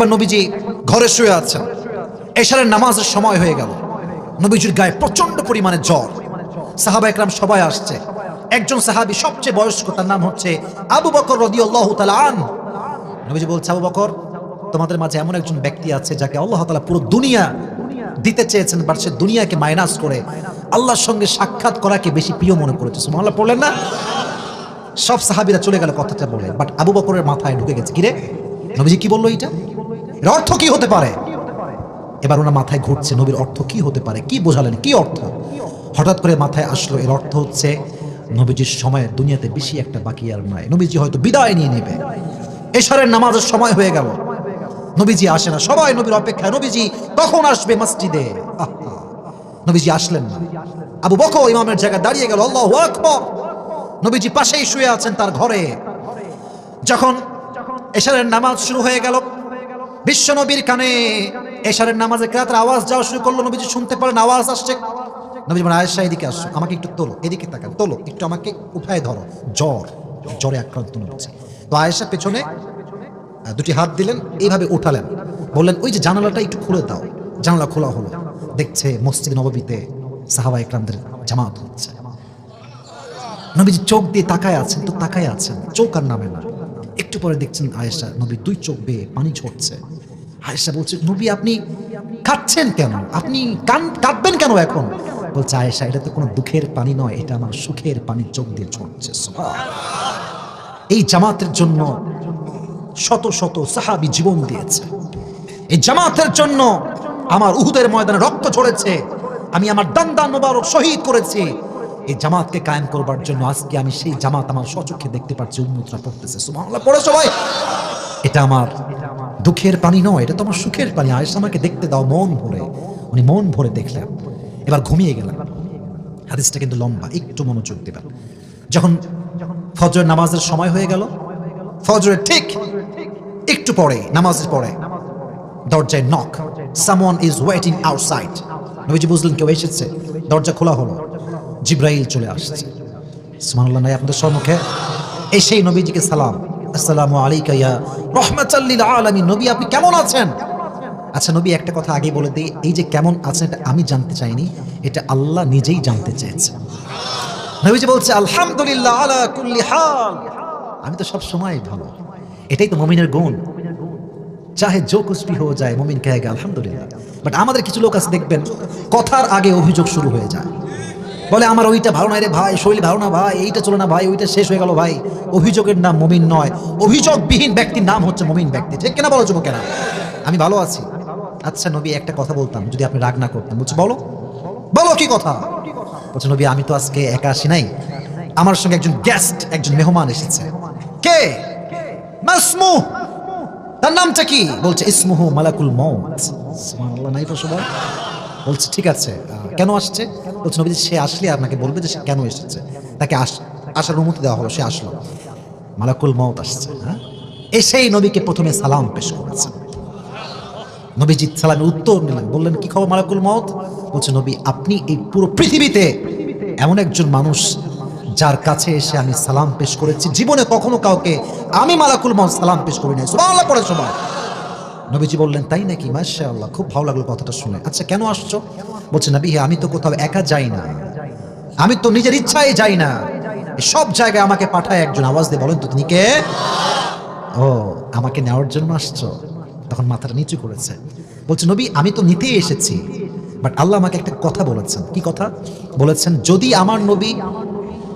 একবার নবীজি ঘরে শুয়ে আছেন। এশারের নামাজের সময় হয়ে গেল। নবীজির গায়ে প্রচণ্ড পরিমাণে জ্বর। সাহাবা একরাম সবাই আসছে। একজন সাহাবী সবচেয়ে বয়স্ক, তার নাম হচ্ছে আবু বকর রদিয়াল্লাহু তাআলা আন নবীজি বলছে, আবু বকর, তোমাদের মাঝে এমন একজন ব্যক্তি আছে যাকে আল্লাহ তাআলা পুরো দুনিয়া দিতে চেয়েছেন, বাট সে দুনিয়াকে মাইনাস করে আল্লাহর সঙ্গে সাক্ষাৎ করাকে বেশি প্রিয় মনে করেছে। সুবহানাল্লাহ, পড়লেন না? সব সাহাবীরা চলে গেল কথাটা বলে, বাট আবু বকরের মাথায় ঢুকে গেছে। কিরে? নবীজি কি বলল এটা এর অর্থ কি হতে পারে? এবার ওনার মাথায় ঘুরছে নবীর অর্থ কি হতে পারে? কি বোঝালেন? কি অর্থ? হঠাৎ করে মাথায় আসলো, এর অর্থ হচ্ছে নবীজির সময় দুনিয়াতে বেশি একটা বাকি আর নয় নবীজি হয়তো বিদায় নিয়ে নেবে। এশারের নামাজের সময় হয়ে গেল। নবীজি আসে না। সবাই নবীর অপেক্ষায়, নবীজি কখন আসবে মসজিদে? নবীজি আসলেন না। আবু বকর ইমামের জায়গায় দাঁড়িয়ে গেল। আল্লাহ আকবর। নবীজি পাশেই শুয়ে আছেন তার ঘরে। যখন এশারের নামাজ শুরু হয়ে গেল বিশ্ব নবীর কানে এশারের নামাজের কেরাতের আওয়াজ যাওয়া শুরু করল, নবীজি শুনতে পারেন, আওয়াজ আসছে। নবীজি মানে আয়েশা, এদিকে আসছো আমাকে একটু তোলো, এদিকে তাকান, তোলো, একটু আমাকে উঠায় ধরো। জ্বর, জ্বরে আক্রান্ত নবীজি তো আয়েশা পেছনে দুটি হাত দিলেন, এইভাবে উঠালেন। বললেন, ওই যে জানালাটা একটু খুলে দাও। জানালা খোলা হলো। দেখছে মসজিদ নববীতে সাহাবা একরামদের জামাত হচ্ছে। নবীজি চোখ দিয়ে তাকায় আছেন, তো তাকায় আছেন, চোখ আর নামে না। একটু পরে দেখছেন আয়েশা নবী দুই চোখ বেয়ে পানি ঝরছে। আয়েশা বলছে, নবী, আপনি কাঁদছেন কেন? আপনি কান, কাঁদবেন কেন এখন? বলছে, আয়েশা, এটা তো কোনো দুঃখের পানি নয়, এটা আমার সুখের পানি, চোখ দিয়ে ঝরছে এই জামাতের জন্য শত শত সাহাবি জীবন দিয়েছে। এই জামাতের জন্য আমার উহুদের ময়দানে রক্ত ঝরেছে। আমি আমার দান্দা মোবারক শহীদ করেছি। এই জামাতকে কায়েম করবার জন্য আজকে আমি সেই জামাত আমার সচক্ষে দেখতে পাচ্ছি উন্মতরা পড়তেছে, সুবহানাল্লাহ। পড়ে সবাই। এটা আমার দুঃখের পানি নয়, এটা তোমার সুখের পানি। আয়েশা আমাকে দেখতে দাও, মন ভরে। উনি মন ভরে দেখলেন। এবার ঘুমিয়ে গেলেন হাদিসটা কিন্তু লম্বা, একটু মনোযোগ দেবেন। যখন ফজর নামাজের সময় হয়ে গেল, ফজরের ঠিক একটু পরে, নামাজের পরে, দরজায় knock someone is waiting outside নবীজি বুঝলেন কেউ এসেছে, দরজা খোলা হলো। জিব্রাইল চলে আসছে। সুবহানাল্লাহ, নাই, আপনাদের সম্মুখে এসেই নবীজিকে সালাম। আসসালামু আলাইকা ইয়া রাহমাতাল্লিল আলামিন। নবী, আপনি কেমন আছেন? আচ্ছা নবী, একটা কথা আগে বলে দিই, এই যে কেমন আছেন এটা আমি জানতে চাইনি, এটা আল্লাহ নিজেই জানতে চেয়েছে। নবীজি বলছে, আলহামদুলিল্লাহ আলা কুল্লি হাল। আমি তো সব সময় ভালো, এটাই তো মমিনের গুণ। চাহে জো কুছ ভি যায়, মমিন কহেগা আলহামদুলিল্লাহ। বাট আমাদের কিছু লোক আছে, দেখবেন, কথার আগে অভিযোগ শুরু হয়ে যায়। বলে, আমার ওইটা ভালো নাই রে ভাই, শৈলী ভালো না ভাই, এইটা চলে না ভাই, ওইটা শেষ হয়ে গেল ভাই। অভিযোগের নাম মমিন নয়। অভিযোগবিহীন ব্যক্তির নাম হচ্ছে মমিন ব্যক্তি। ঠিক কেনা বলো যুবক কেনা আমি ভালো আছি। আচ্ছা নবী, একটা কথা বলতাম, যদি আপনি রাগ না করতেন। বলছে, বলো। বলো কি কথা? বলছে, নবী, আমি তো আজকে একা আসি নাই। আমার সঙ্গে একজন গেস্ট একজন মেহমান এসেছে। কে? মাসমু। তার নামটা কি? বলছে, ইসমুহু মালাকুল সবাই? বলছে, ঠিক আছে। কেন আসছে? বলছে নবী সে আসলে আপনাকে বলবে যে সে কেন এসেছে? তাকে আস, আসার অনুমতি দেওয়া হলো, সে আসলো। মালাকুল মৌত আসছে হ্যাঁ? এসেই নবীকে প্রথমে সালাম পেশ করেছেন। নবীজি সালামের উত্তর নিলেন, বললেন, কি খবর মালাকুল মত বলছে, নবী, আপনি এই পুরো পৃথিবীতে এমন একজন মানুষ যার কাছে এসে আমি সালাম পেশ করেছি। জীবনে কখনো কাউকে আমি মালাকুল মত সালাম পেশ করি নাই। সুবহানাল্লাহ পড়ে সবাই। নবীজি বললেন, তাই নাকি? মাশাআল্লাহ, খুব ভালো লাগল কথাটা শুনে। আচ্ছা কেন আসছো? বলছে নবী, আমি তো কোথাও একা যাই না। আমি তো নিজের ইচ্ছায় যাই না। সব জায়গায় আমাকে পাঠায় একজন। আওয়াজ দিয়ে বলেন তো তিনি কে? ও, আমাকে নেওয়ার জন্য আসছো? তখন মাথাটা নিচু করেছে। বলছে, নবী, আমি তো নিতেই এসেছি। বাট আল্লাহ আমাকে একটা কথা বলেছেন। কি কথা? বলেছেন, যদি আমার নবী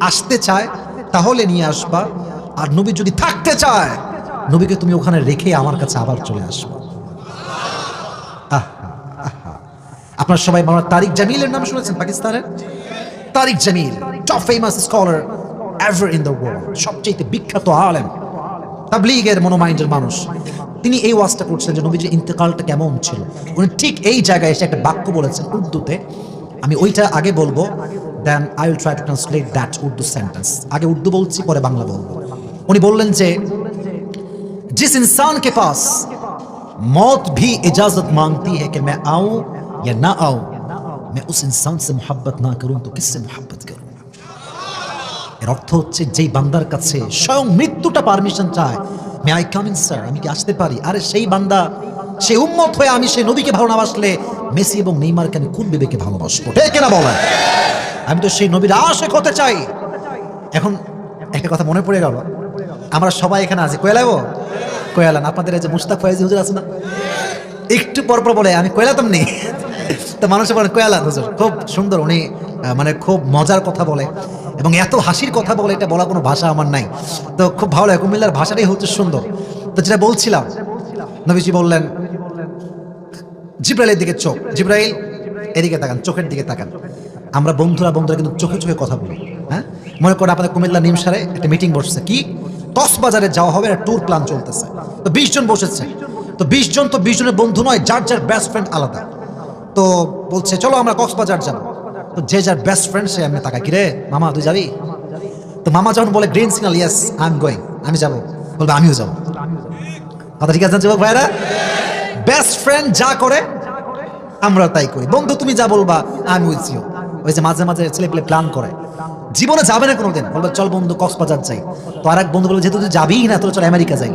আসতে চায়, তাহলে নিয়ে আসবা। আর নবী যদি থাকতে চায়, নবীকে তুমি ওখানে রেখে আমার কাছে আবার চলে আসবা। আপনার সবাই মাওলানা তারিক জামিলের নাম শুনেছেন পাকিস্তানের Tariq Jamil top famous scholar ever in the world সবচেয়ে বিখ্যাত আলেম তাবলিগের মনোমাইন্ডের মানুষ তিনি এই ওয়াজটা করছেন যে নবীজির ইন্তেকালটা কেমন ছিল উনি ঠিক এই জায়গায় এসে একটা বাক্য বলেছেন উর্দুতে আমি ওইটা আগে বলবো then I will try to translate that Urdu sentence আগে উর্দু বলছি পরে বাংলা বলবো উনি বললেন যে जिस इंसान के पास मौत भी इजाजत मांगती है कि मैं आऊं या ना आऊं मैं उस इंसान से मोहब्बत ना करूं तो किससे मोहब्बत करूं এর অর্থ হচ্ছে যেই বান্দার কাছে স্বয়ং মৃত্যুটা পারমিশন চায় may I come in sir আমি কি আসতে পারি আরে সেই বান্দা সেই উম্মত হয়ে আমি সেই নবীকে ভালো না বাসলে মেসি এবং নেইমারকে আমি কোন বিবেকে ভালোবাসবো ঠিক কেনা বলেন আমি তো সেই নবীর আশেক হতে চাই এখন একটা কথা মনে পড়ে গেল আমরা সবাই এখানে আছি কয়লাবো কয়ালান আপনাদের এই যে মুস্তাক ফয়েজ হুজুর আছে না একটু পর পর বলে আমি কয়লাতাম নেই তো মানুষে বলেন হুজুর খুব সুন্দর উনি মানে খুব মজার কথা বলে এবং এত হাসির কথা বলে, এটা বলা কোনো ভাষা আমার নাই। তো খুব ভালো লাগে, কুমিল্লার ভাষাটাই হচ্ছে সুন্দর। তো যেটা বলছিলাম, নবীজি বললেন, জিব্রাইলের দিকে চোখ, জিব্রাইল, এদিকে তাকান, চোখের দিকে তাকান। আমরা বন্ধুরা বন্ধুরা কিন্তু চোখে চোখে কথা বলি হ্যাঁ? মনে করেন আপনাদের কুমিল্লা নিমসারে একটা মিটিং বসছে, কি? কক্সবাজারে যাওয়া হবে, একটা ট্যুর প্ল্যান চলতেছে। তো বিশ জন বসেছে। তো বিশ জন, তো বিশ জনের বন্ধু নয়, যার যার বেস্ট ফ্রেন্ড আলাদা। তো বলছে, চলো আমরা কক্সবাজার যাব। তো যে যার বেস্ট ফ্রেন্ড সে আমি তাকাই, কিরে, মামা, তুই যাবি? তো মামা যখন বলে green signal yes I am going আমি যাব। বলবে, আমিও যাব। কথা ঠিক আছে, যুবক ভাইরা বেস্ট ফ্রেন্ড যা করে আমরা তাই করি। বন্ধু, তুমি যা বলবা আমি উইথ ইউ ওই যে মাঝে মাঝে ছেলে পেলে প্ল্যান করে। জীবনে যাবে না কোনোদিন। বলবে, চল বন্ধু, কক্সবাজার যাই। তো আর এক বন্ধু বলবে, যেহেতু তুই যাবিই না তোর চল আমেরিকা যাই।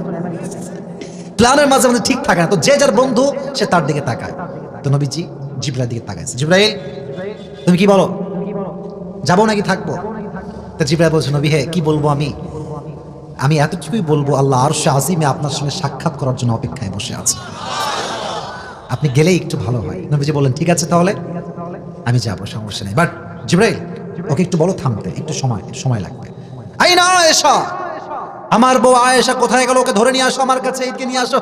প্ল্যানের মাঝে মাঝে ঠিক থাকে না। তো যে যার বন্ধু, সে তার দিকে তাকায়। তো নবীজি জিব্রাইল দিকে তাকাইছে। জিব্রাইল, তুমি কি বলো? যাব নাকি থাকব? তা জিব্রাইল বলছে, নবী হে, কি বলব আমি? আমি এতটুকুই বলব, আল্লাহ আরশে আজিমে আপনার সঙ্গে সাক্ষাৎ করার জন্য অপেক্ষায় বসে আছে। আপনি গেলেই একটু ভালো হয়। নবীজি বললেন, ঠিক আছে তাহলে, আমি যাব, সমস্যা নেই। বাট জিব্রাইল, ওকে একটু বলো, থামতে, একটু সময় সময় লাগবে। আই না আয়েশা, আমার বউ আয়েশা কোথায় গেল? ওকে ধরে নিয়ে আসো, আমার কাছে এদিকে নিয়ে আসো।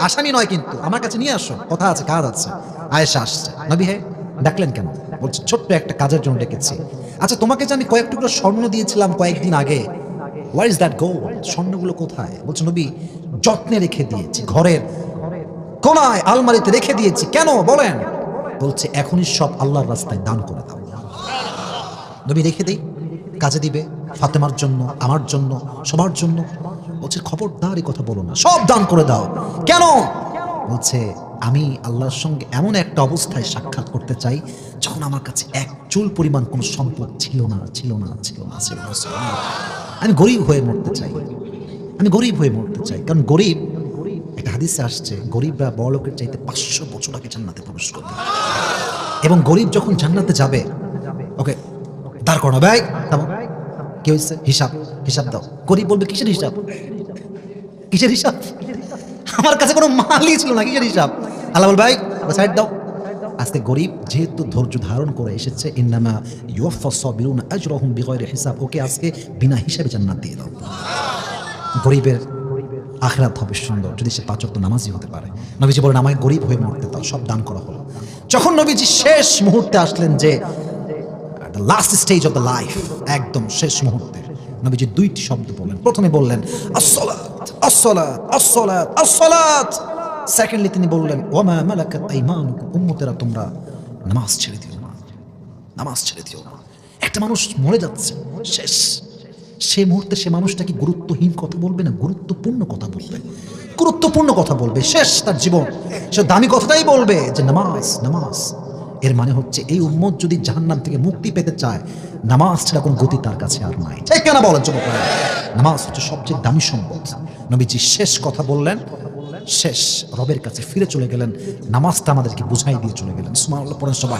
আসামি নয় কিন্তু। আমার কাছে নিয়ে আসো। কথা আছে, কাজ আছে। আয়েশা আসছে। নবী হে, ডাকলেন কেন? বলছে, ছোট্ট একটা কাজের জন্য ডেকেছি। আচ্ছা তোমাকে যে আমি কয়েক টুকরো স্বর্ণ দিয়েছিলাম কয়েকদিন আগে হোয়ার ইজ দ্যাট গো স্বর্ণগুলো কোথায়? বলছে, নবী, যত্নে রেখে দিয়েছি, ঘরের কোনায়, আলমারিতে রেখে দিয়েছি। কেন? বলেন। বলছে, এখনই সব আল্লাহর রাস্তায় দান করে দাও। নবী রেখে দেই। কাজে দিবে। ফাতেমার জন্য, আমার জন্য, সবার জন্য। বলছে, খবরদার এই কথা বলো না, সব দান করে দাও। কেন? বলছে, আমি আল্লাহর সঙ্গে এমন একটা অবস্থায় সাক্ষাৎ করতে চাই, যখন আমার কাছে এক চুল পরিমাণ কোনো সম্পদ ছিল না ছিল না ছিল না ছিল না আমি গরিব হয়ে মরতে চাই। আমি গরিব হয়ে মরতে চাই, কারণ গরিব, একটা হাদিসে আসছে, গরিবরা বড় লোকের চাইতে পাঁচশো বছর আগে জান্নাতে প্রবেশ করবে। এবং গরিব যখন জান্নাতে যাবে, ওকে, দাঁড় করো থামো কি হয়েছে হিসাব। হিসাব দাও। গরিব বলবে, কিসের হিসাব? কিসের হিসাব? আমার কাছে কোনো মালই ছিল না, কিসের হিসাব? আল্লাহ বল, ভাই সাইড দাও। আজকে গরিব যেহেতু ধৈর্য ধারণ করে এসেছে, ইন্নামা ইউফা সাবিরুন আজরাহুম বিগয়রি হিসাব। ওকে আজকে বিনা হিসাবে জান্নাত দিয়ে দাও। গরিবের আখরাত হবে সুন্দর, যদি সে পাচক নামাজি হতে পারে। নবীজি বলেন, আমায় গরিব হয়ে মরতে দাও, সব দান করা হলো। যখন নবীজি শেষ মুহূর্তে আসলেন যে the last stage of the life একদম শেষ মুহূর্তে নবীজি দুইটি শব্দ বললেন। প্রথমে বললেন সেকেন্ডলি তিনি বললেন তোমরা নামাজ ছেড়ে দিও না। নামাজ ছেড়ে দিও না। একটা মানুষ মরে যাচ্ছে, শেষ। সে মুহূর্তে সে মানুষটা কি গুরুত্বহীন কথা বলবে না গুরুত্বপূর্ণ কথা বলবে? গুরুত্বপূর্ণ কথা বলবে, শেষ তার জীবন। সে দামি কথাটাই বলবে যে, নামাজ নামাজ। এর মানে হচ্ছে, এই উম্মত যদি জাহান্নাম থেকে মুক্তি পেতে চায় নামাজ ছাড়া কোনো গতি তার কাছে আর নাই। ঠিক কেন বলেন যুবক নামাজ হচ্ছে সবচেয়ে দামি সম্পদ। নবীজি শেষ কথা বললেন, শেষ রবের কাছে ফিরে চলে গেলেন। নামাজটা আমাদেরকে বুঝাই দিয়ে চলে গেলেন। সুমান পড়েন সবাই।